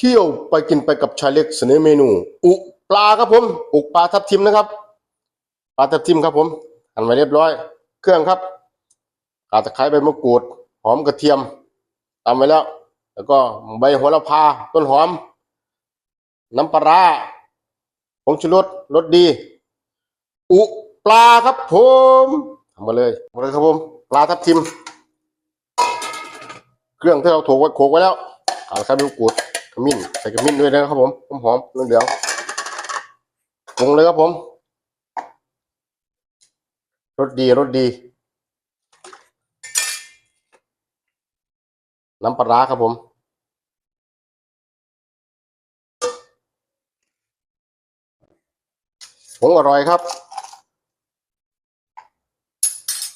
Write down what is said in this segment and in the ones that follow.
เที่ยวไปกินไปกับชายเล็กเสนอเมนู อุปลาครับผมอุปลาทับทิมนะครับปลาทับทิมครับผมหั่นไว้เรียบร้อย เครื่องครับกาตะไคร้ใบมะกรูด หอมกระเทียมตำไว้แล้ว แล้วก็ใบโหระพาต้นหอม น้ำปลาผงชูรสรสดี อุปลาครับผมทำมาเลยมาเลยครับผม ปลาทับทิม เครื่องที่เราโขลกไว้โขลกไว้แล้วขาใส่ใบมะกรูด มิ้นใส่ขมิ้นด้วยนะครับผมหอมๆเหลืองๆลงเลยครับผมรสดีรสดี น้ำปลาร้าครับผมผงอร่อยครับ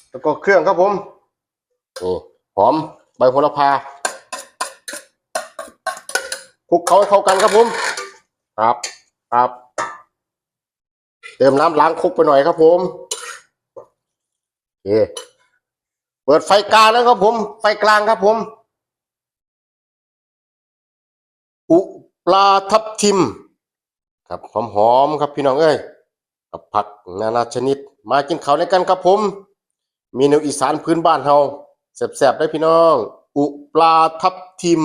แล้วก็เครื่องครับผมนี่หอมใบโหระพา คลุกเขาให้เข้ากันครับผมครับครับ เติมน้ำล้างคลุกไปหน่อยครับผมโอเคเปิดไฟกลางแล้วครับผม ไฟกลางครับผม อุปลาทับทิม ครับหอมหอมๆครับพี่น้องเอ้ยกับผักนานาชนิด มากินข้าวด้วยกันครับผม เมนูอีสานพื้นบ้านเฮาแซ่บๆได้พี่น้อง อุปลาทับทิม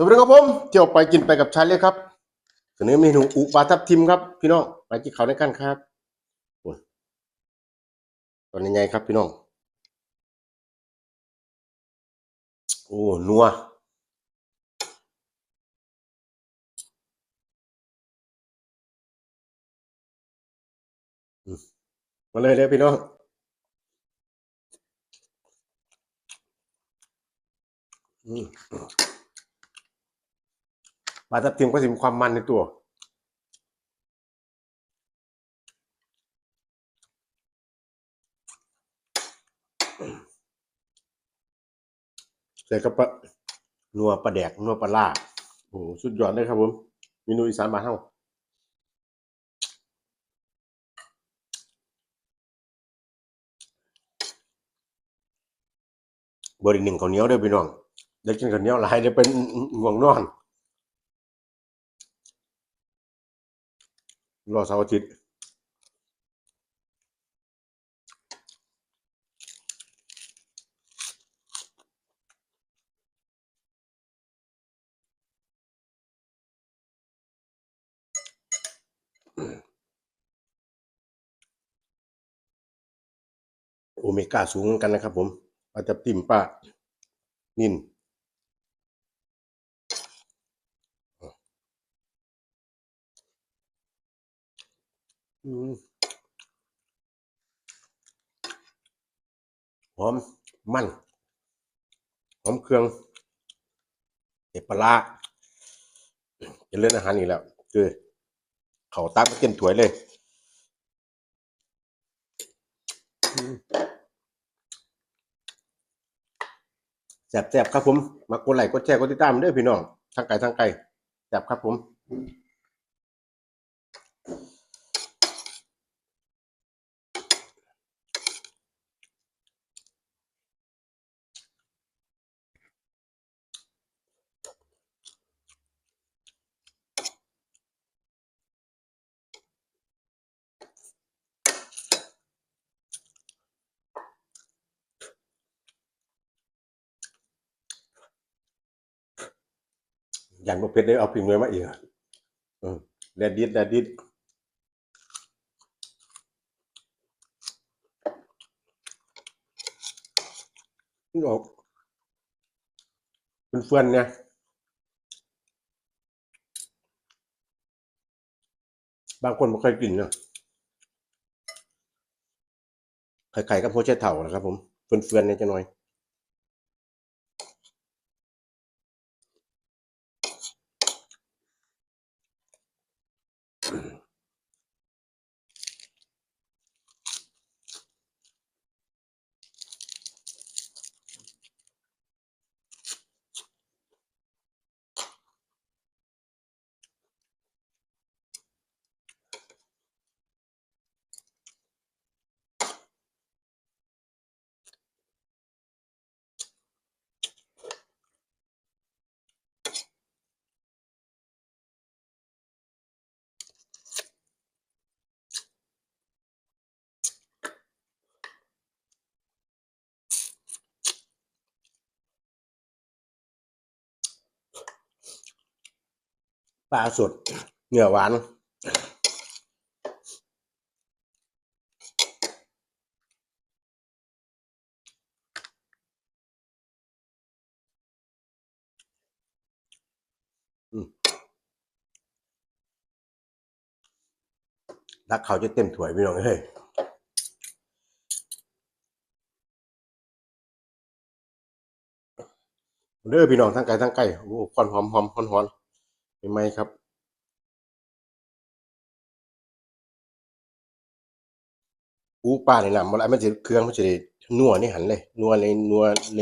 สวัสดีครับผมเที่ยวไปกินไปกับชายเลยครับเสนอเมนูอุปลาทับทิมครับ พี่น้องมากินเขาวด้วยกันครับตอนนี้ไงครับพี่น้องโอ้นัวมาเลยเลยพี่น้องอืม ปลาทับทิมก็จะมีความมันในตัวใส่กระปะนัวปลาแดกนัวปลาล่าโอ้โหสุดยอดเลยครับผมเมนูอีสานบ้านเฮาเบอร์หนึ่งข้าวเหนียวเด้อพี่น้องได้กินข้าวเหนียวหลายเดี๋ยวเป็นง่วงนอน รอเสาร์อาทิตย์โอเมก้าสูงเหมือนกันนะครับผมปลาจับติ่มปลานิน หอมมัน หอมเครื่องเห็ดปลาจะเล่นอาหารอีกแล้ว คือ เขาตั้งมาเต็มถ้วยเลยแซ่บๆครับผม มากดไลค์กดแชร์กดติดตามด้อพี่น้องทางไกลทางไกลแซ่บครับผม อย่างบ่เผ็ดได้เอาพิมพ์เลยมาอีกอะเออแดดดิดแดดดิดนี่ออกเป็นเฟื่อนเนี่ยบางคนไม่เคยกินเนาะไข่ไข่กับหัวไชเถ่านะครับผมเฟื่อนๆเนี่ยจะหน่อย ปลาสดเหนือหวาน รักเขาจะเต็มถ้วยพี่น้องเฮ้ยเด้อพี่น้องทั้งไกลทั้งไกลโอ้ควันหอมหอมหอนหอน ไม่ไหมครับ อู้ป้าในน้ำมันอะไรมันจะเครื่องมันจะได้นัวในหันเลยนัวในนัวใน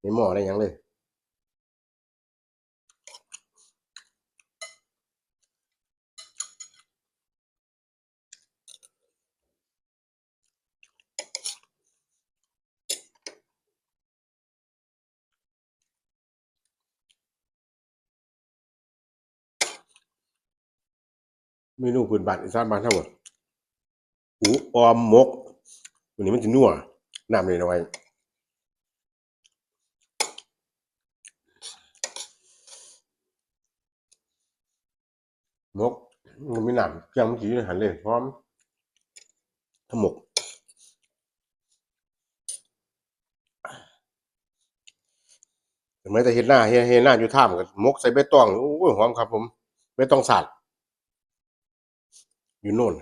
ในหม้ออะไรอย่างเลย เมนูพื้นบ้านอีสานบ้านเท่าหมดหูออมมกวันนี้มันจะนัวน้ำเลยน้อยมกมันไม่น้ำเครื่องมันจีหันเลยพร้อมทั้งหมกเห็นไหมแต่เห็นหน้าเห็นหน้าอยู่ท่ามกับมกใส่ใบตองโอ้ยหอมครับผมใบตองสัตว์ อ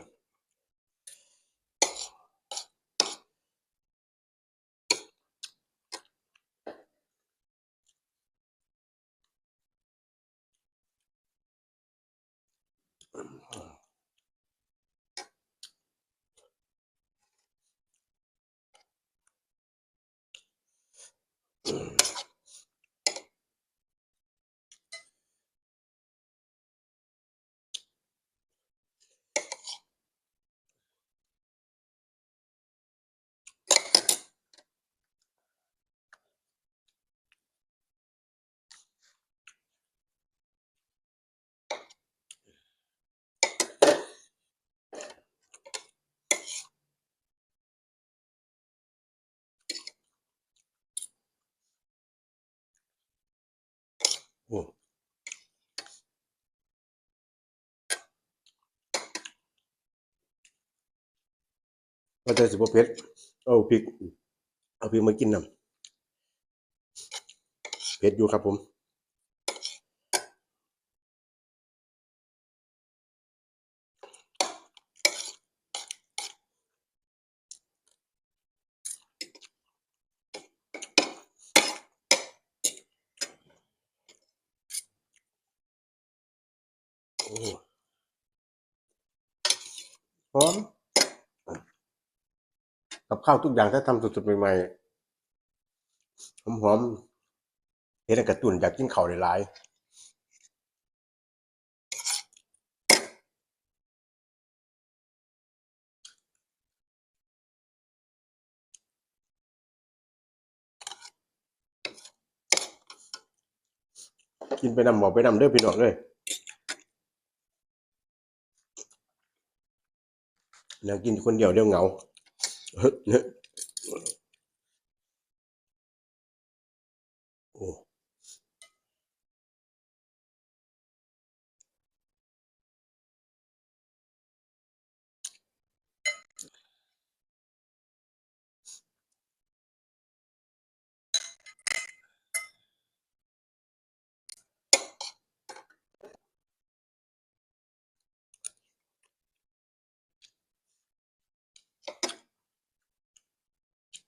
โอ้ก็จะสิบเพชรเอาพริก เอาพริกมากินนำเพชรอยู่ครับผม อ้หอมกับข้าวทุกอย่างถ้าทำสดๆใหม่ๆหอมๆเห็นกระตุ้นอยากกินข้าวหลายกินไปนำบอกไปนำเด้อพี่น้องเลย แล้วกินคนเดียวเดี๋ยวเหงา โอ้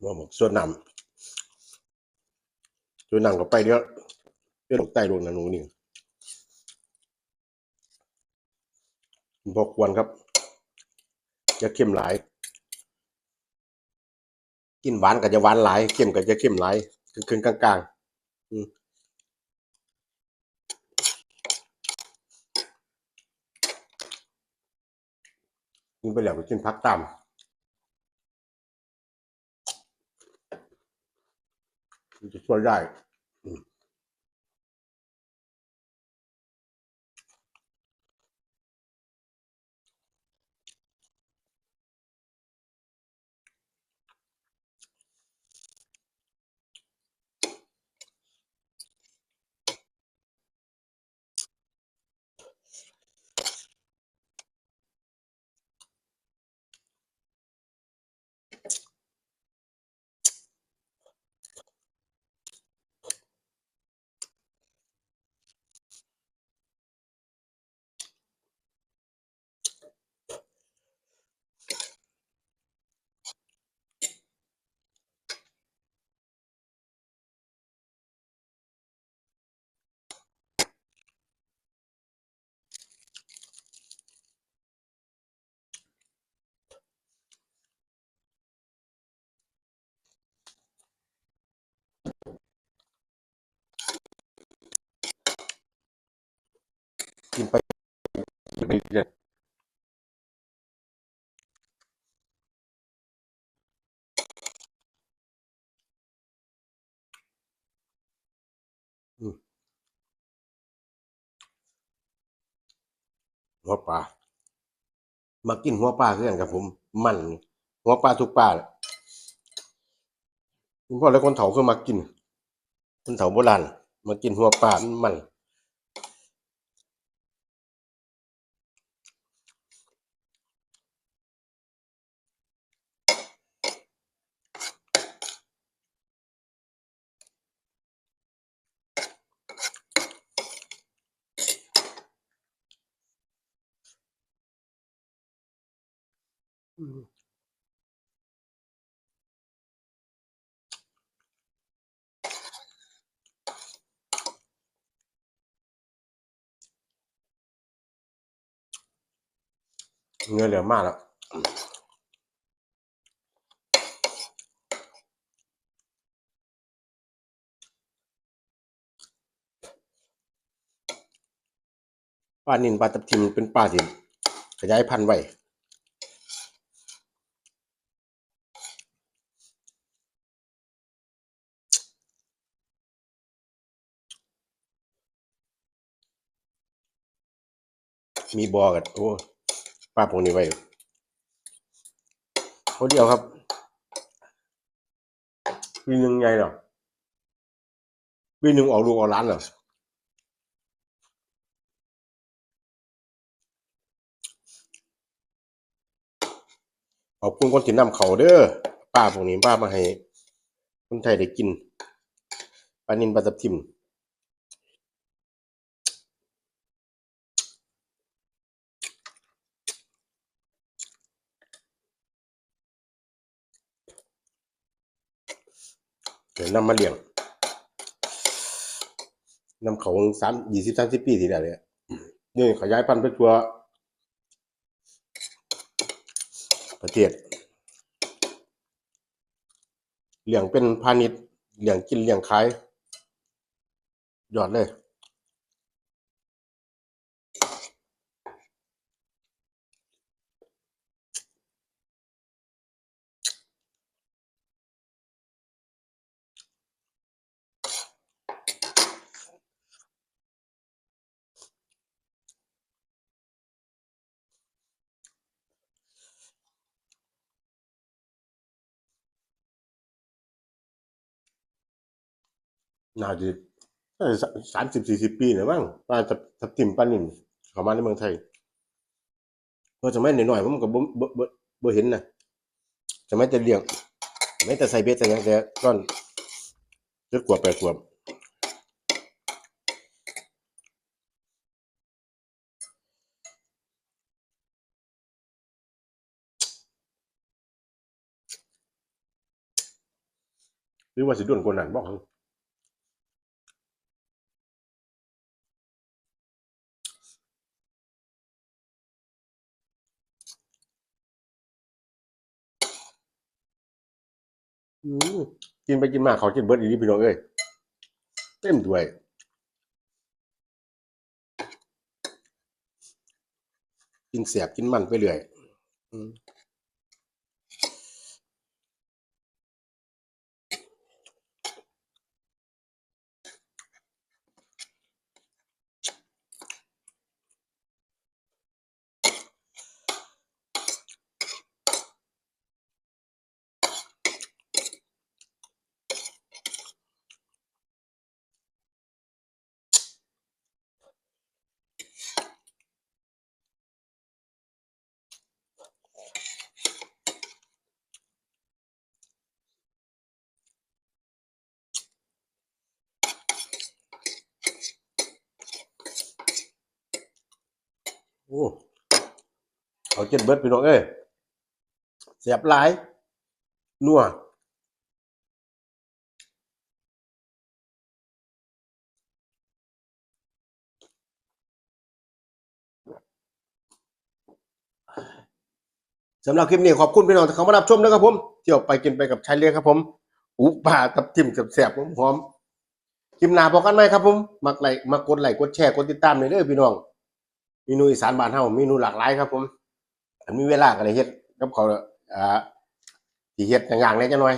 ว่าบอกส่วนนำส่วนนำก็ไปเดี๋ยวเดี๋ยวลงใต้ลงนะหนูนี่พอควรครับอย่าเข้มหลาย กินหวานก็จะหวานหลายเข้มก็จะเข้มหลายคืนกลางๆอืมกินไปแล้วก็กินพักตาม มันจะ กินไปกินไปเรื่อยหัวปลา มากินหัวปลาคือกันครับผม มัน หัวปลาทุกปลาแหละคุณพ่อและคนเฒ่าคือมากิน คนเฒ่าโบราณมากินหัวปลามัน เนื้อเหลือมากแล้วปลานินปลาตับทิมเป็นปลาที่ขยายพันธุ์ไว้ มีบอกันโอ้ป้าพวกนี้ไว้เขาเดียวครับปีหนึ่งไงเหรอปีหนึ่งออกลูกออกร้านเหรอขอบคุณคนที่นำเขาเด้อป้าพวกนี้ป้ามาให้คนไทยได้กินปลานินปลาตับทิม เดี๋ยวนำมาเลี้ยงนำเขาสามยี่สิบสามสิบปีที่แล้วเนี่ยนี่ขยายพันธุ์ไปทั่วประเทศเลี้ยงเป็นพาณิชย์เลี้ยงกินเลี้ยงขาย ยอดเลย น่าจะสามสิบสี่สิบปีเนี่ยมั้งปลาทับทับทิมปลานิ่มเข้ามาในเมืองไทยเพราะสมัยหน่อยๆผมก็บ่บ่บ่บ่เห็นนะสมัยจะเลี้ยงสมัยแต่ใส่เบ็ดใส่หยังแต่ก้อนเจ็ดขวบแปดขวบหรือว่าสิด้วนกว่านั้นบ่อืม กินไปกินมาเขากินเบิร์ดอีนี่พี่น้องเอ้ยเต็มถ้วยกินเสียบกินมันไปเรื่อย โอ้เขากินเบิดพี่น้องเอ้ยเสียบหลายนัวสำหรับคลิปนี้ขอบคุณพี่น้องที่เข้ามารับชมนะครับผม เที่ยวไปกินไปกับชายเลี้ยงครับผมอุป่ากับจิ้มกับแสบผมหอมคลิปหน้าพอกันไหมครับผม มักไลค์มากดไลค์กดแชร์กดติดตามเลยเด้อพี่น้อง เมนูอีสานบ้านเฮาเมนูหลากหลายครับ ผมมีเวลาก็ได้เฮ็ดกับเขาอ่าที่เฮ็ดอย่างๆแหน่จังหน่อย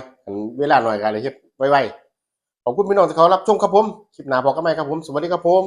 เวลาหน่อยก็ได้เฮ็ดไวๆขอบคุณพี่น้องที่เขารับชมครับผมคลิปหน้าพอกันใหม่ครับผม สวัสดีครับผม